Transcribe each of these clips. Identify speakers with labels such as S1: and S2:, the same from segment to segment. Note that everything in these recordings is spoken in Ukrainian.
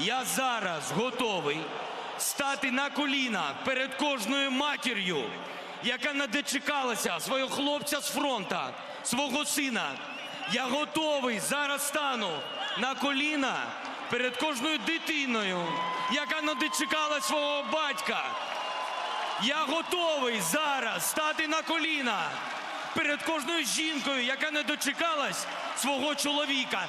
S1: Я зараз готовий стати на коліна перед кожною матір'ю, яка не дочекалася свого хлопця з фронта, свого сина. Я готовий зараз стану на коліна перед кожною дитиною, яка не дочекала свого батька. Я готовий зараз стати на коліна перед кожною жінкою, яка не дочекалась свого чоловіка.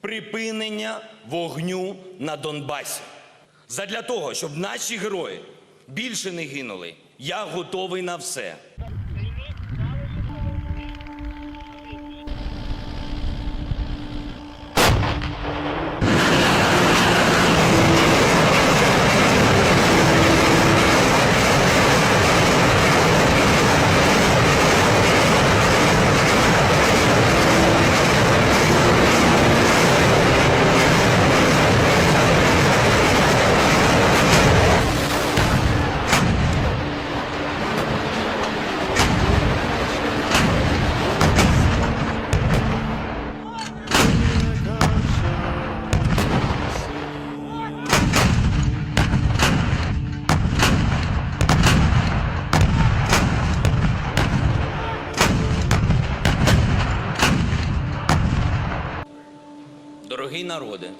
S1: припинення вогню на Донбасі. Задля того, щоб наші герої більше не гинули, я готовий на все. Дорогий народи,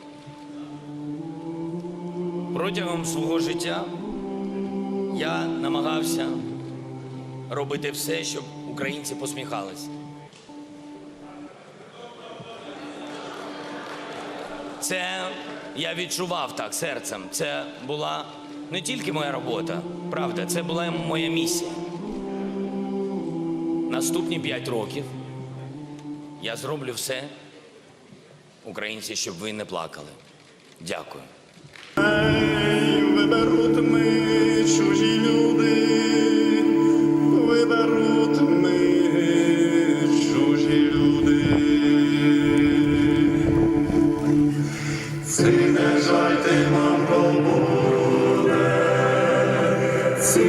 S1: протягом свого життя я намагався робити все, щоб українці посміхались. Це я відчував так серцем. Це була не тільки моя робота, правда, це була моя місія. Наступні п'ять років я зроблю все, українці, щоб ви не плакали. Дякую.
S2: Виберуть ми чужі люди, виберуть ми чужі люди. Ці не жальте нам пробуде, ці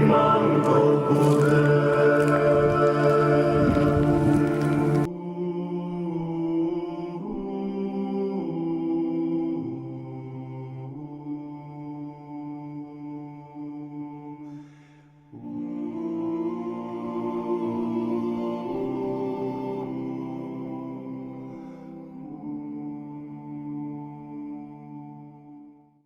S2: не пробуде.